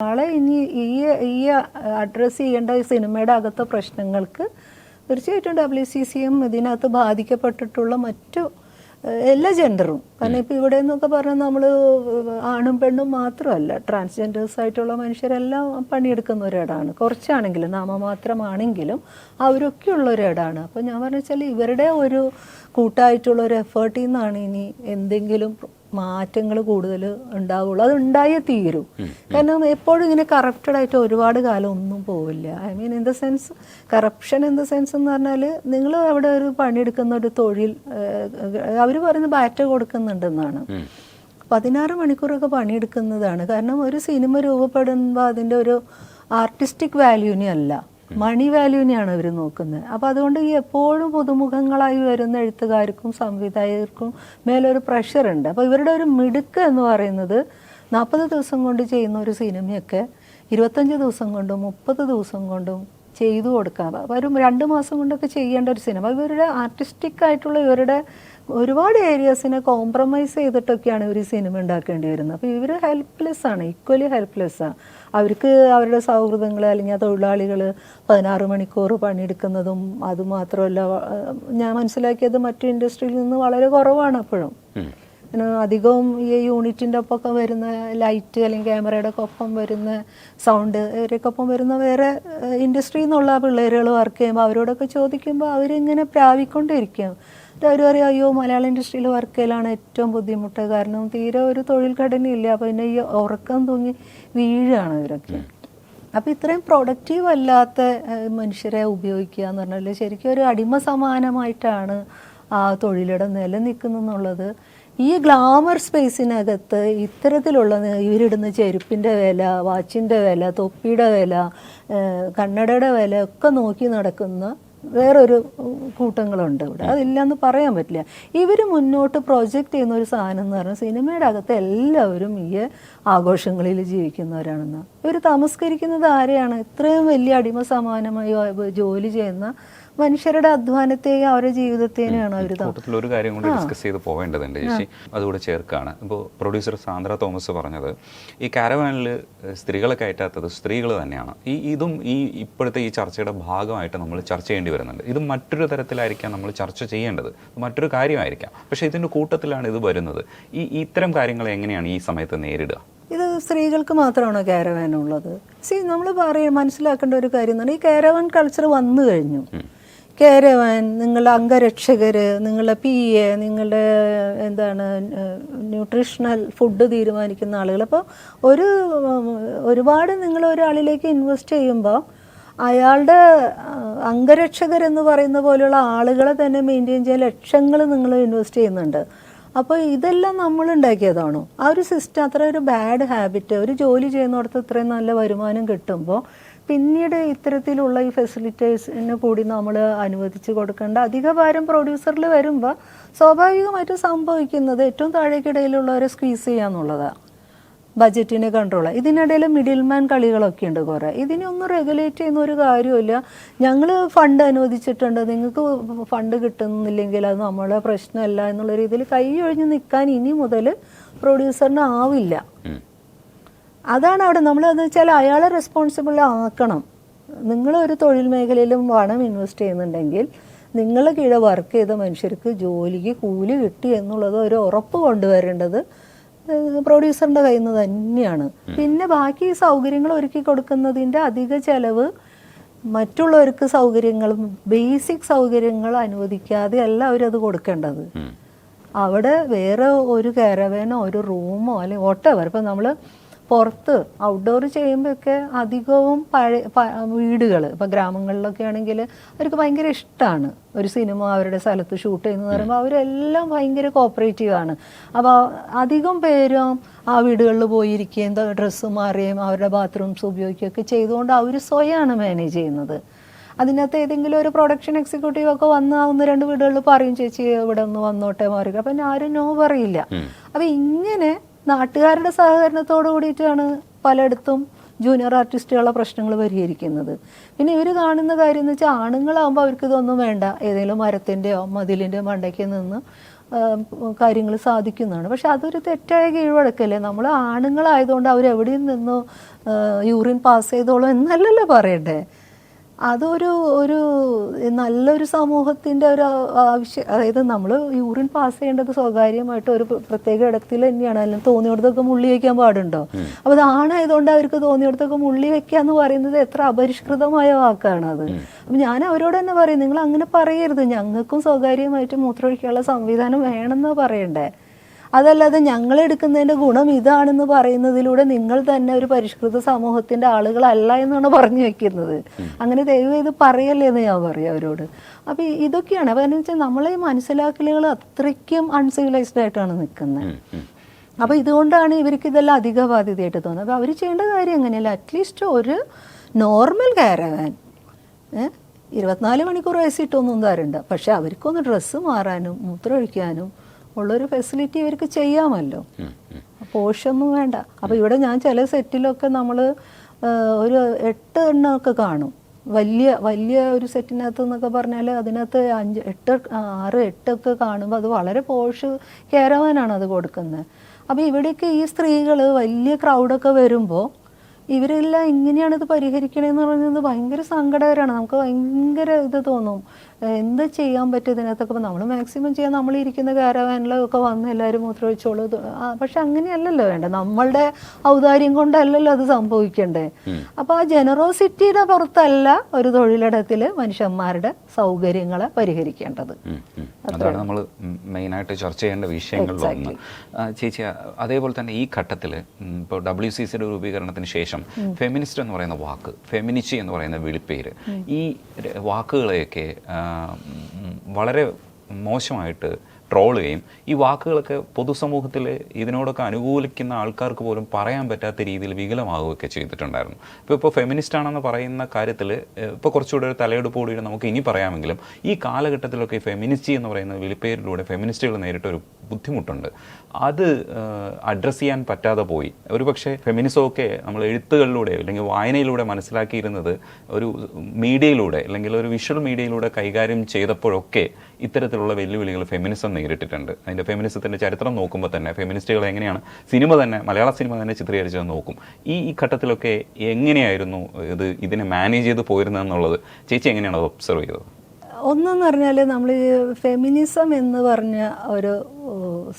നാളെ ഇനി ഈ ഈ അഡ്രസ്സ് ചെയ്യേണ്ട സിനിമയുടെ അകത്തെ പ്രശ്നങ്ങൾക്ക് തീർച്ചയായിട്ടും ഡബ്ല്യു സി സിയും ഇതിനകത്ത് ബാധിക്കപ്പെട്ടിട്ടുള്ള മറ്റു എല്ലാ ജെൻഡറും കാരണം ഇപ്പം ഇവിടെ എന്നൊക്കെ പറഞ്ഞാൽ നമ്മൾ ആണും പെണ്ണും മാത്രമല്ല. ട്രാൻസ്ജെൻഡേഴ്സ് ആയിട്ടുള്ള മനുഷ്യരെല്ലാം പണിയെടുക്കുന്ന ഒരിടമാണ്. കുറച്ചാണെങ്കിലും നാമമാത്രമാണെങ്കിലും അവരൊക്കെ ഉള്ളൊരിടാണ് അപ്പോൾ ഞാൻ പറഞ്ഞ വെച്ചാൽ ഇവരുടെ ഒരു കൂട്ടായിട്ടുള്ള ഒരു എഫേർട്ടിൽ നിന്നാണ് ഇനി എന്തെങ്കിലും മാറ്റങ്ങൾ കൂടുതൽ ഉണ്ടാവുള്ളൂ. അത് ഉണ്ടായേ തീരൂ. കാരണം എപ്പോഴും ഇങ്ങനെ കറപ്റ്റഡ് ആയിട്ട് ഒരുപാട് കാലം ഒന്നും പോവില്ല. I mean in the sense corruption in the sense എന്ന് പറഞ്ഞാൽ നിങ്ങൾ അവിടെ ഒരു പണിയെടുക്കുന്ന ഒരു തൊഴിൽ അവർ പറയുന്നത് ബാറ്റ കൊടുക്കുന്നുണ്ടെന്നാണ്. പതിനാറ് മണിക്കൂറൊക്കെ പണിയെടുക്കുന്നതാണ്. കാരണം ഒരു സിനിമ രൂപപ്പെടുമ്പോൾ അതിന്റെ ഒരു ആർട്ടിസ്റ്റിക് വാല്യൂവിനെ അല്ല. മണി വാല്യൂവിനെയാണ് അവർ നോക്കുന്നത്. അപ്പോൾ അതുകൊണ്ട് ഈ എപ്പോഴും പുതുമുഖങ്ങളായി വരുന്ന എഴുത്തുകാർക്കും സംവിധായകർക്കും മേലൊരു പ്രഷറുണ്ട്. അപ്പോൾ ഇവരുടെ ഒരു മിടുക്ക് എന്ന് പറയുന്നത് നാൽപ്പത് ദിവസം കൊണ്ട് ചെയ്യുന്ന ഒരു സിനിമയൊക്കെ ഇരുപത്തഞ്ച് ദിവസം കൊണ്ടും മുപ്പത് ദിവസം കൊണ്ടും ചെയ്തു കൊടുക്കാം. ഒരു രണ്ട് മാസം കൊണ്ടൊക്കെ ചെയ്യേണ്ട ഒരു സിനിമ. ഇവരുടെ ആർട്ടിസ്റ്റിക് ആയിട്ടുള്ള ഇവരുടെ ഒരുപാട് ഏരിയാസിനെ കോംപ്രമൈസ് ചെയ്തിട്ടൊക്കെയാണ് ഇവർ സിനിമ ഉണ്ടാക്കേണ്ടി വരുന്നത്. അപ്പോൾ ഇവർ ഹെൽപ്ലെസ് ആണ് ഈക്വലി ഹെൽപ്ലെസ് ആണ് അവർക്ക് അവരുടെ സൗഹൃദങ്ങൾ അല്ലെങ്കിൽ ആ തൊഴിലാളികൾ പതിനാറ് മണിക്കൂർ പണിയെടുക്കുന്നതും അതുമാത്രമല്ല മാത്രമല്ല ഞാൻ മനസ്സിലാക്കിയത് മറ്റു ഇൻഡസ്ട്രിയിൽ നിന്ന് വളരെ കുറവാണ് അപ്പോഴും. പിന്നെ അധികവും ഈ യൂണിറ്റിന്റെ ഒപ്പമൊക്കെ വരുന്ന ലൈറ്റ് അല്ലെങ്കിൽ ക്യാമറയുടെ ഒക്കെ ഒപ്പം വരുന്ന സൗണ്ട് ഇവരൊക്കെ ഒപ്പം വരുന്ന വേറെ ഇൻഡസ്ട്രിയിൽ നിന്നുള്ള പിള്ളേരുകൾ വർക്ക് ചെയ്യുമ്പോൾ അവരോടൊക്കെ ചോദിക്കുമ്പോൾ അവരിങ്ങനെ പ്രാവിക്കൊണ്ടിരിക്കും. അവർ പറയും അയ്യോ മലയാള ഇൻഡസ്ട്രിയിൽ വർക്ക് ചെയ്യലാണ് ഏറ്റവും ബുദ്ധിമുട്ട്. കാരണം തീരെ ഒരു തൊഴിൽ ഘടനയില്ല. അപ്പോൾ പിന്നെ ഈ ഉറക്കം തൂങ്ങി വീഴാണ് ഇവരൊക്കെ. അപ്പോൾ ഇത്രയും പ്രൊഡക്റ്റീവ് അല്ലാത്ത മനുഷ്യരെ ഉപയോഗിക്കുക എന്ന് പറഞ്ഞാൽ ശരിക്കും ഒരു അടിമ സമാനമായിട്ടാണ് ആ തൊഴിലിടം നിലനിൽക്കുന്നെന്നുള്ളത് ഈ ഗ്ലാമർ സ്പേസിനകത്ത് ഇത്തരത്തിലുള്ള ഇവരിടുന്ന ചെരുപ്പിന്റെ വില വാച്ചിന്റെ വില തൊപ്പിയുടെ വില കണ്ണടയുടെ വില ഒക്കെ നോക്കി നടക്കുന്ന വേറൊരു കൂട്ടങ്ങളുണ്ട് ഇവിടെ. അതില്ലെന്ന് പറയാൻ പറ്റില്ല. ഇവർ മുന്നോട്ട് പ്രൊജക്റ്റ് ചെയ്യുന്ന ഒരു സാധനം എന്ന് പറഞ്ഞാൽ സിനിമയുടെ അകത്ത് എല്ലാവരും ഈ ആഘോഷങ്ങളിൽ ജീവിക്കുന്നവരാണെന്ന്. ഇവർ തമസ്കരിക്കുന്നത് ആരെയാണ്? ഇത്രയും വലിയ അടിമ സമാനമായി ജോലി ചെയ്യുന്ന മനുഷ്യരുടെ അധ്വാനത്തെയും അവരുടെ ജീവിതത്തെയാണ് അവർ കൂട്ടത്തിൽ ഒരു കാര്യം കൂടി ഡിസ്കസ് ചെയ്ത് പോവേണ്ടതുണ്ട് ചേച്ചി. അതുകൂടെ ചേർക്കാണ്. ഇപ്പോൾ പ്രൊഡ്യൂസർ സാന്ദ്ര തോമസ് പറഞ്ഞത് ഈ കാരവാനിൽ സ്ത്രീകളെ കയറ്റാത്തത് സ്ത്രീകൾ തന്നെയാണ്. ഈ ഇതും ഈ ഇപ്പോഴത്തെ ഈ ചർച്ചയുടെ ഭാഗമായിട്ട് നമ്മൾ ചർച്ച ചെയ്യേണ്ടി വരുന്നുണ്ട്. ഇത് മറ്റൊരു തരത്തിലായിരിക്കാം നമ്മൾ ചർച്ച ചെയ്യേണ്ടത്. മറ്റൊരു കാര്യമായിരിക്കാം. പക്ഷേ ഇതിന്റെ കൂട്ടത്തിലാണ് ഇത് വരുന്നത്. ഈ ഇത്തരം കാര്യങ്ങളെ എങ്ങനെയാണ് ഈ സമയത്ത് നേരിടുക? ഇത് സ്ത്രീകൾക്ക് മാത്രമാണോ കാരവാൻ ഉള്ളത്. സി നമ്മൾ പറയുക മനസ്സിലാക്കേണ്ട ഒരു കാര്യം എന്ന് പറഞ്ഞാൽ ഈ കാരവാൻ കൾച്ചർ വന്നു കഴിഞ്ഞു. കാരവാൻ നിങ്ങളുടെ അംഗരക്ഷകർ നിങ്ങളുടെ പി എ നിങ്ങളുടെ എന്താണ് ന്യൂട്രീഷണൽ ഫുഡ് തീരുമാനിക്കുന്ന ആളുകൾ. അപ്പോൾ ഒരു ഒരുപാട് നിങ്ങൾ ഒരാളിലേക്ക് ഇൻവെസ്റ്റ് ചെയ്യുമ്പോൾ അയാളുടെ അംഗരക്ഷകരെന്ന് പറയുന്ന പോലെയുള്ള ആളുകളെ തന്നെ മെയിന്റെയിൻ ചെയ്യാൻ ലക്ഷങ്ങൾ നിങ്ങൾ ഇൻവെസ്റ്റ് ചെയ്യുന്നുണ്ട്. അപ്പോൾ ഇതെല്ലാം നമ്മൾ ഉണ്ടാക്കിയതാണോ? ആ ഒരു സിസ്റ്റം അത്ര ഒരു ബാഡ് ഹാബിറ്റ് ഒരു ജോലി ചെയ്യുന്നിടത്ത് ഇത്രയും നല്ല വരുമാനം കിട്ടുമ്പോൾ പിന്നീട് ഇത്തരത്തിലുള്ള ഈ ഫെസിലിറ്റേഴ്സിന് കൂടി നമ്മൾ അനുവദിച്ച് കൊടുക്കേണ്ട അധിക ഭാരം പ്രൊഡ്യൂസറിൽ വരുമ്പോൾ സ്വാഭാവികമായിട്ട് സംഭവിക്കുന്നത് ഏറ്റവും താഴേക്കിടയിലുള്ളവരെ സ്ക്വീസ് ചെയ്യാന്നുള്ളതാണ് ബജറ്റിനെ കൺട്രോൾ ഇതിനിടയിൽ മിഡിൽ മാൻ കളികളൊക്കെ ഉണ്ട് കുറേ. ഇതിനൊന്നും റെഗുലേറ്റ് ചെയ്യുന്ന ഒരു കാര്യമില്ല ഞങ്ങൾ ഫണ്ട് അനുവദിച്ചിട്ടുണ്ട്. നിങ്ങൾക്ക് ഫണ്ട് കിട്ടുന്നില്ലെങ്കിൽ അത് നമ്മളെ പ്രശ്നമല്ല എന്നുള്ള രീതിയിൽ കൈ ഒഴിഞ്ഞ് നിൽക്കാൻ ഇനി മുതൽ പ്രൊഡ്യൂസറിന് ആവില്ല. അതാണ് അവിടെ നമ്മൾ എന്ന് വെച്ചാൽ അയാളെ റെസ്പോൺസിബിൾ ആക്കണം. നിങ്ങൾ ഒരു തൊഴിൽ മേഖലയിലും പണം ഇൻവെസ്റ്റ് ചെയ്യുന്നുണ്ടെങ്കിൽ നിങ്ങളെ കീഴെ വർക്ക് ചെയ്ത മനുഷ്യർക്ക് ജോലിക്ക് കൂലി കിട്ടി എന്നുള്ളത് ഒരു ഉറപ്പ് കൊണ്ടുവരേണ്ടത് പ്രൊഡ്യൂസറിന്റെ കയ്യിൽ നിന്ന് തന്നെയാണ്. പിന്നെ ബാക്കി സൗകര്യങ്ങൾ ഒരുക്കി കൊടുക്കുന്നതിന്റെ അധിക ചെലവ് മറ്റുള്ളവർക്ക് സൗകര്യങ്ങളും ബേസിക് സൗകര്യങ്ങൾ അനുവദിക്കാതെ അല്ല അവരത് കൊടുക്കേണ്ടത്. അവിടെ വേറെ ഒരു കാരവേനോ ഒരു റൂമോ അല്ലെങ്കിൽ വോട്ടെവർ ഇപ്പം നമ്മൾ പുറത്ത് ഔട്ട്ഡോർ ചെയ്യുമ്പോഴൊക്കെ അധികവും പഴയ വീടുകൾ ഇപ്പം ഗ്രാമങ്ങളിലൊക്കെ ആണെങ്കിൽ അവർക്ക് ഭയങ്കര ഇഷ്ടമാണ് ഒരു സിനിമ അവരുടെ സ്ഥലത്ത് ഷൂട്ട് ചെയ്യുന്നത് പറയുമ്പോൾ അവരെല്ലാം ഭയങ്കര കോപ്പറേറ്റീവ് ആണ്. അപ്പോൾ അധികം പേരും ആ വീടുകളിൽ പോയിരിക്കുകയും ഡ്രസ്സ് മാറുകയും അവരുടെ ബാത്റൂംസ് ഉപയോഗിക്കുകയൊക്കെ ചെയ്തുകൊണ്ട് അവർ സ്വയമാണ് മാനേജ് ചെയ്യുന്നത്. അതിനകത്ത് ഏതെങ്കിലും ഒരു പ്രൊഡക്ഷൻ എക്സിക്യൂട്ടീവ് ഒക്കെ വന്ന് ഒന്ന് രണ്ട് വീടുകളിൽ പറയും ചേച്ചി ഇവിടെ ഒന്ന് വന്നോട്ടെ മാറുക അപ്പം ആരും നോ പറയില്ല. അപ്പം ഇങ്ങനെ നാട്ടുകാരുടെ സഹകരണത്തോട് കൂടിയിട്ടാണ് പലയിടത്തും ജൂനിയർ ആർട്ടിസ്റ്റുകളുടെ പ്രശ്നങ്ങൾ പരിഹരിക്കുന്നത്. പിന്നെ ഇവർ കാണുന്ന കാര്യം എന്ന് വെച്ചാൽ ആണുങ്ങളാകുമ്പോൾ അവർക്ക് ഇതൊന്നും വേണ്ട. ഏതെങ്കിലും മരത്തിന്റെയോ മതിലിന്റെയോ മണ്ടയ്ക്ക് നിന്ന് കാര്യങ്ങൾ സാധിക്കുന്നതാണ്. പക്ഷെ അതൊരു തെറ്റായ കീഴ്വഴക്കല്ലേ? നമ്മൾ ആണുങ്ങളായതുകൊണ്ട് അവരെവിടെയും നിന്നോ യൂറിൻ പാസ് ചെയ്തോളോ എന്നല്ലല്ലോ പറയണ്ടേ? അതൊരു ഒരു നല്ലൊരു സമൂഹത്തിന്റെ ഒരു ആവശ്യം അതായത് നമ്മൾ യൂറിൻ പാസ് ചെയ്യേണ്ടത് സ്വകാര്യമായിട്ട് ഒരു പ്രത്യേക ഇടത്തിൽ തന്നെയാണ്. അല്ലെങ്കിൽ തോന്നിയിടത്തൊക്കെ മുള്ളി വയ്ക്കാൻ പാടുണ്ടോ? അപ്പോൾ അത് ആണായതുകൊണ്ട് അവർക്ക് തോന്നിയിടത്തൊക്കെ മുള്ളി വയ്ക്കുക എന്ന് പറയുന്നത് എത്ര അപരിഷ്കൃതമായ വാക്കാണ് അത് അപ്പം ഞാൻ അവരോട് തന്നെ പറയും നിങ്ങൾ അങ്ങനെ പറയരുത്. ഞങ്ങൾക്കും സ്വകാര്യമായിട്ട് മൂത്രമൊഴിക്കാനുള്ള സംവിധാനം വേണമെന്നാണ് പറയണ്ടേ? അതല്ലാതെ ഞങ്ങൾ എടുക്കുന്നതിന്റെ ഗുണം ഇതാണെന്ന് പറയുന്നതിലൂടെ നിങ്ങൾ തന്നെ ഒരു പരിഷ്കൃത സമൂഹത്തിന്റെ ആളുകളല്ല എന്നാണ് പറഞ്ഞു വെക്കുന്നത്. അങ്ങനെ ദൈവം ഇത് പറയല്ലേ എന്ന് ഞാൻ പറയും അവരോട്. അപ്പോൾ ഇതൊക്കെയാണ്. അപ്പോൾ എന്ന് വെച്ചാൽ നമ്മളെ ഈ മനസ്സിലാക്കലുകൾ അത്രയ്ക്കും അൺസിവിലൈസ്ഡ് ആയിട്ടാണ് നിൽക്കുന്നത്. അപ്പോൾ ഇതുകൊണ്ടാണ് ഇവർക്ക് ഇതെല്ലാം അധിക ബാധ്യതയായിട്ട് തോന്നുന്നത്. അപ്പോൾ അവർ ചെയ്യേണ്ട കാര്യം എങ്ങനെയല്ല അറ്റ്ലീസ്റ്റ് ഒരു നോർമൽ കാരവാൻ ഇരുപത്തിനാല് മണിക്കൂർ വയസ്സിട്ടൊന്നും തരണ്ട പക്ഷെ അവർക്കൊന്ന് ഡ്രസ്സ് മാറാനും മൂത്രമൊഴിക്കാനും ഉള്ളൊരു ഫെസിലിറ്റി ഇവർക്ക് ചെയ്യാമല്ലോ. പോഷൊന്നും വേണ്ട. അപ്പോൾ ഇവിടെ ഞാൻ ചില സെറ്റിലൊക്കെ നമ്മൾ ഒരു എട്ട് എണ്ണമൊക്കെ കാണും. വലിയ വലിയ ഒരു സെറ്റിനകത്ത് എന്നൊക്കെ പറഞ്ഞാൽ അതിനകത്ത് അഞ്ച് എട്ട് ആറ് എട്ടൊക്കെ കാണുമ്പോൾ അത് വളരെ പോഷ് കയറവാനാണ് അത് കൊടുക്കുന്നത് അപ്പോൾ ഇവിടെയൊക്കെ ഈ സ്ത്രീകൾ വലിയ ക്രൗഡൊക്കെ വരുമ്പോൾ ഇവരെല്ലാം ഇങ്ങനെയാണ് ഇത് പരിഹരിക്കണേന്ന് പറയുന്നത് ഭയങ്കര സങ്കടകരമാണ് നമുക്ക് ഭയങ്കര ഇത് തോന്നും. എന്ത് ചെയ്യാൻ പറ്റും ഇതിനകത്തൊക്കെ? നമ്മൾ മാക്സിമം ചെയ്യാൻ നമ്മൾ ഇരിക്കുന്ന കാരവാനിലൊക്കെ വന്ന് എല്ലാവരും മൂത്രമൊഴിച്ചോളൂ. പക്ഷെ അങ്ങനെയല്ലല്ലോ വേണ്ട നമ്മളുടെ ഔദാര്യം കൊണ്ടല്ലല്ലോ അത് സംഭവിക്കണ്ടേ. അപ്പോൾ ആ ജനറോസിറ്റിയുടെ പുറത്തല്ല ഒരു തൊഴിലിടത്തിൽ മനുഷ്യന്മാരുടെ സൗകര്യങ്ങളെ പരിഹരിക്കേണ്ടത്. അതാണ് നമ്മൾ മെയിനായിട്ട് ചർച്ച ചെയ്യേണ്ട വിഷയങ്ങൾ ഒന്ന് ചേച്ചി അതേപോലെ തന്നെ ഈ ഘട്ടത്തിൽ ഇപ്പോൾ ഡബ്ല്യു സി സിയുടെ രൂപീകരണത്തിന് ശേഷം ഫെമിനിസ്റ്റ് എന്ന് പറയുന്ന വാക്ക് ഫെമിനിച്ചി എന്ന് പറയുന്ന വിളിപ്പേര് ഈ വാക്കുകളെയൊക്കെ വളരെ മോശമായിട്ട് ട്രോൾ ചെയ്യും. ഈ വാക്കുകളൊക്കെ പൊതുസമൂഹത്തിൽ ഇതിനോടൊക്കെ അനുകൂലിക്കുന്ന ആൾക്കാർക്ക് പോലും പറയാൻ പറ്റാത്ത രീതിയിൽ വികലമാവുകയൊക്കെ ചെയ്തിട്ടുണ്ടായിരുന്നു. ഇപ്പോൾ ഇപ്പോൾ ഫെമിനിസ്റ്റ് ആണെന്ന് പറയുന്ന കാര്യത്തിൽ ഇപ്പോൾ കുറച്ചുകൂടെ ഒരു തലയെടുപ്പോടുകൂടി നമുക്ക് ഇനി പറയാമെങ്കിലും ഈ കാലഘട്ടത്തിലൊക്കെ ഈ ഫെമിനിസ്റ്റി എന്ന് പറയുന്ന വിളിപ്പേരിലൂടെ ഫെമിനിസ്റ്റുകൾ നേരിട്ടൊരു ബുദ്ധിമുട്ടുണ്ട്. അത് അഡ്രസ്സ് ചെയ്യാൻ പറ്റാതെ പോയി. ഒരു പക്ഷേ ഫെമിനിസമൊക്കെ നമ്മൾ എഴുത്തുകളിലൂടെ അല്ലെങ്കിൽ വായനയിലൂടെ മനസ്സിലാക്കിയിരുന്നത് ഒരു മീഡിയയിലൂടെ അല്ലെങ്കിൽ ഒരു വിഷ്വൽ മീഡിയയിലൂടെ കൈകാര്യം ചെയ്തപ്പോഴൊക്കെ ഇത്തരത്തിലുള്ള വെല്ലുവിളികൾ ഫെമിനിസം നേരിട്ടിട്ടുണ്ട്. അതിന്റെ ഫെമിനിസത്തിന്റെ ചരിത്രം നോക്കുമ്പോൾ തന്നെ ഫെമിനിസ്റ്റുകൾ എങ്ങനെയാണ് സിനിമ തന്നെ മലയാള സിനിമ തന്നെ ചിത്രീകരിച്ചത് നോക്കും. ഈ ഈ ഘട്ടത്തിലൊക്കെ എങ്ങനെയായിരുന്നു ഇത് ഇതിനെ മാനേജ് ചെയ്ത് പോയിരുന്നതെന്നുള്ളത് ചേച്ചി എങ്ങനെയാണ് അത് ഒബ്സർവ് ചെയ്തത്? ഒന്നെന്ന് പറഞ്ഞാൽ നമ്മൾ ഫെമിനിസം എന്ന് പറഞ്ഞ ഒരു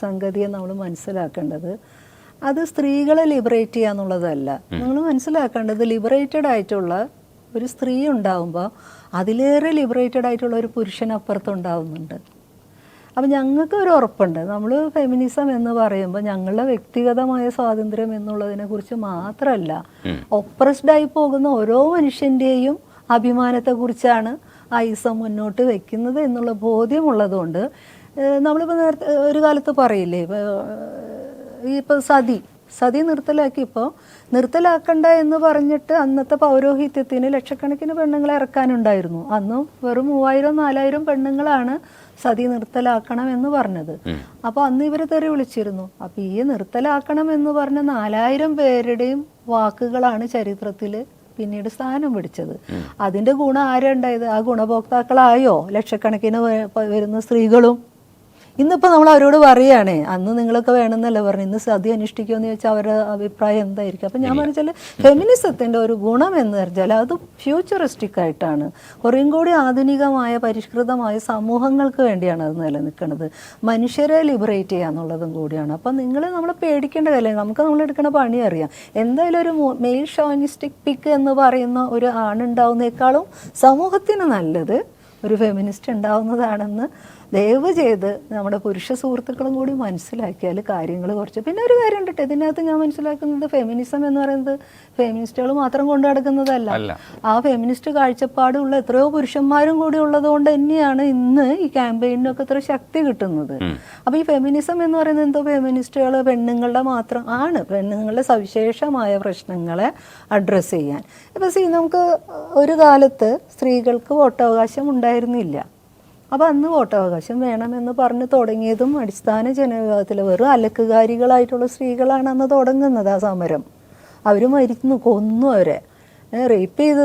സംഗതിയെ നമ്മൾ മനസ്സിലാക്കേണ്ടത്. അത് സ്ത്രീകളെ ലിബറേറ്റ് ചെയ്യുക എന്നുള്ളതല്ല നമ്മൾ മനസ്സിലാക്കേണ്ടത് ലിബറേറ്റഡ് ആയിട്ടുള്ള ഒരു സ്ത്രീ ഉണ്ടാവുമ്പോൾ അതിലേറെ ലിബറേറ്റഡ് ആയിട്ടുള്ള ഒരു പുരുഷൻ അപ്പുറത്തുണ്ടാവുന്നുണ്ട് അപ്പം ഞങ്ങൾക്ക് ഒരു ഉറപ്പുണ്ട്. നമ്മൾ ഫെമിനിസം എന്ന് പറയുമ്പോൾ ഞങ്ങളുടെ വ്യക്തിഗതമായ സ്വാതന്ത്ര്യം എന്നുള്ളതിനെ കുറിച്ച് മാത്രമല്ല ഒപ്രസ്ഡ് ആയി പോകുന്ന ഓരോ മനുഷ്യന്റെയും അഭിമാനത്തെക്കുറിച്ചാണ് ഐസം മുന്നോട്ട് വെക്കുന്നത് എന്നുള്ള ബോധ്യമുള്ളതുകൊണ്ട് നമ്മളിപ്പോൾ നേരത്തെ ഒരു കാലത്ത് പറയില്ലേ ഈ ഇപ്പോൾ സതി സതി നിർത്തലാക്കിയപ്പോൾ നിർത്തലാക്കണ്ട എന്ന് പറഞ്ഞിട്ട് അന്നത്തെ പൗരോഹിത്യത്തിന് ലക്ഷക്കണക്കിന് പെണ്ണുങ്ങളെ ഇറക്കാനുണ്ടായിരുന്നു. അന്നും വെറും മൂവായിരം നാലായിരം പെണ്ണുങ്ങളാണ് സതി നിർത്തലാക്കണം എന്ന് പറഞ്ഞത്. അപ്പോൾ അന്ന് ഇവർ തെറി വിളിച്ചിരുന്നു. അപ്പോൾ ഈ നിർത്തലാക്കണം എന്ന് പറഞ്ഞ നാലായിരം പേരുടെയും വാക്കുകളാണ് ചരിത്രത്തിൽ പിന്നീട് സ്ഥാനം പിടിച്ചത്. അതിന്റെ ഗുണം ആരുണ്ടായത് ആ ഗുണഭോക്താക്കളായോ? ലക്ഷക്കണക്കിന് വരുന്ന സ്ത്രീകളും ഇന്നിപ്പോൾ നമ്മൾ അവരോട് പറയുകയാണേ അന്ന് നിങ്ങളൊക്കെ വേണമെന്നല്ല പറഞ്ഞു ഇന്ന് സതി അനുഷ്ഠിക്കുമെന്ന് ചോദിച്ചാൽ അവരുടെ അഭിപ്രായം എന്തായിരിക്കും? അപ്പം ഞാൻ പറഞ്ഞാൽ ഫെമിനിസത്തിന്റെ ഒരു ഗുണം എന്ന് പറഞ്ഞാൽ അത് ഫ്യൂച്ചറിസ്റ്റിക് ആയിട്ടാണ്. കുറേയും കൂടി ആധുനികമായ പരിഷ്കൃതമായ സമൂഹങ്ങൾക്ക് വേണ്ടിയാണ് അത് നിലനിൽക്കുന്നത്. മനുഷ്യരെ ലിബറേറ്റ് ചെയ്യുക എന്നുള്ളതും കൂടിയാണ്. അപ്പം നിങ്ങൾ നമ്മൾ പേടിക്കേണ്ട കാര്യം നമുക്ക് നമ്മൾ എടുക്കുന്ന പണി അറിയാം. എന്തായാലും ഒരു മെയിൽ ഷോനിസ്റ്റിക് പിക്ക് എന്ന് പറയുന്ന ഒരു ആണുണ്ടാവുന്നേക്കാളും സമൂഹത്തിന് നല്ലത് ഒരു ഫെമിനിസ്റ്റ് ഉണ്ടാവുന്നതാണെന്ന് ദയവ് ചെയ്ത് നമ്മുടെ പുരുഷ സുഹൃത്തുക്കളും കൂടി മനസ്സിലാക്കിയാൽ കാര്യങ്ങൾ കുറച്ച്. പിന്നെ ഒരു കാര്യം ഉണ്ട് ട്ടോ. ഇതിനകത്ത് ഞാൻ മനസ്സിലാക്കുന്നത് ഫെമിനിസം എന്ന് പറയുന്നത് ഫെമിനിസ്റ്റുകൾ മാത്രം കൊണ്ടു നടക്കുന്നതല്ല. ആ ഫെമിനിസ്റ്റ് കാഴ്ചപ്പാടുള്ള എത്രയോ പുരുഷന്മാരും കൂടി ഉള്ളതുകൊണ്ട് തന്നെയാണ് ഇന്ന് ഈ ക്യാമ്പയിനൊക്കെ ഇത്ര ശക്തി കിട്ടുന്നത്. അപ്പൊ ഈ ഫെമിനിസം എന്ന് പറയുന്നത് എന്തോ ഫെമിനിസ്റ്റുകൾ പെണ്ണുങ്ങളുടെ മാത്രം ആണ്. പെണ്ണുങ്ങളുടെ സവിശേഷമായ പ്രശ്നങ്ങളെ അഡ്രസ്സ് ചെയ്യാൻ. ഇപ്പൊ സി നമുക്ക് ഒരു കാലത്ത് സ്ത്രീകൾക്ക് വോട്ടവകാശം ഉണ്ടായിരുന്നില്ല. അപ്പോൾ അന്ന് വോട്ടവകാശം വേണമെന്ന് പറഞ്ഞ് തുടങ്ങിയതും അടിസ്ഥാന ജനവിഭാഗത്തിലെ വെറും അലക്കുകാരികളായിട്ടുള്ള സ്ത്രീകളാണ് അന്ന് തുടങ്ങുന്നത് ആ സമരം. അവർ മരിക്കുന്നു കൊന്നു അവരെ. റേപ്പ് ചെയ്ത്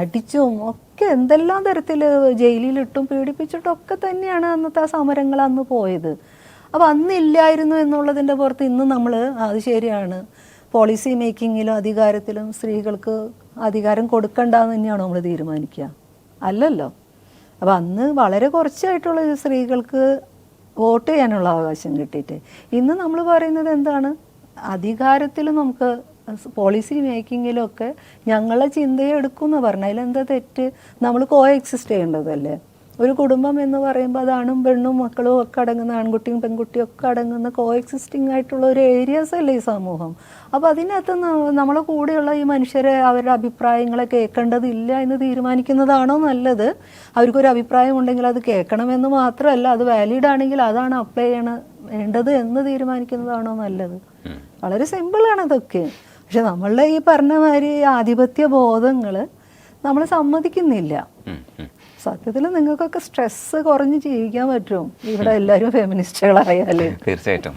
അടിച്ചും ഒക്കെ എന്തെല്ലാം തരത്തിൽ ജയിലിലിട്ടും പീഡിപ്പിച്ചിട്ടും ഒക്കെ തന്നെയാണ് അന്നത്തെ ആ സമരങ്ങൾ അന്ന് പോയത്. അപ്പോൾ അന്നില്ലായിരുന്നു എന്നുള്ളതിന്റെ പുറത്ത് ഇന്ന് നമ്മൾ അത് ശരിയാണ്. പോളിസി മേക്കിങ്ങിലും അധികാരത്തിലും സ്ത്രീകൾക്ക് അധികാരം കൊടുക്കണ്ടെന്ന് തന്നെയാണോ നമ്മൾ തീരുമാനിക്കുക? അല്ലല്ലോ. അപ്പോൾ അന്ന് വളരെ കുറച്ചായിട്ടുള്ള സ്ത്രീകൾക്ക് വോട്ട് ചെയ്യാനുള്ള അവകാശം കിട്ടിയിട്ട്. ഇന്ന് നമ്മൾ പറയുന്നത് എന്താണ്? അധികാരത്തിൽ നമുക്ക് പോളിസി മേക്കിങ്ങിലൊക്കെ ഞങ്ങളെ ചിന്തയെ എടുക്കും എന്ന് പറഞ്ഞാൽ അതിലെന്താ തെറ്റ്? നമ്മൾ കോ എക്സിസ്റ്റ് ചെയ്യേണ്ടതല്ലേ? ഒരു കുടുംബം എന്ന് പറയുമ്പോൾ അത് ആണും പെണ്ണും മക്കളും ഒക്കെ അടങ്ങുന്ന ആൺകുട്ടിയും പെൺകുട്ടിയും ഒക്കെ അടങ്ങുന്ന കോ എക്സിസ്റ്റിംഗ് ആയിട്ടുള്ള ഒരു ഏരിയാസ് അല്ലേ ഈ സമൂഹം? അപ്പോൾ അതിനകത്ത് നമ്മളെ കൂടെയുള്ള ഈ മനുഷ്യരെ അവരുടെ അഭിപ്രായങ്ങളെ കേൾക്കേണ്ടതില്ല എന്ന് തീരുമാനിക്കുന്നതാണോ നല്ലത്? അവർക്കൊരു അഭിപ്രായം ഉണ്ടെങ്കിൽ അത് കേൾക്കണമെന്ന് മാത്രമല്ല അത് വാലിഡ് ആണെങ്കിൽ അതാണ് അപ്ലൈ ചെയ്യണ വേണ്ടത് എന്ന് തീരുമാനിക്കുന്നതാണോ നല്ലത്? വളരെ സിമ്പിളാണ് അതൊക്കെ. പക്ഷെ നമ്മളുടെ ഈ പറഞ്ഞ മാതിരി ആധിപത്യ ബോധങ്ങൾ നമ്മൾ സമ്മതിക്കുന്നില്ല. സത്യത്തിൽ നിങ്ങൾക്കൊക്കെ സ്ട്രെസ് കുറഞ്ഞ് ജീവിക്കാൻ പറ്റും. ഇവിടെ എല്ലാവരും ഫെമിനിസ്റ്റുകളായാലും തീർച്ചയായിട്ടും.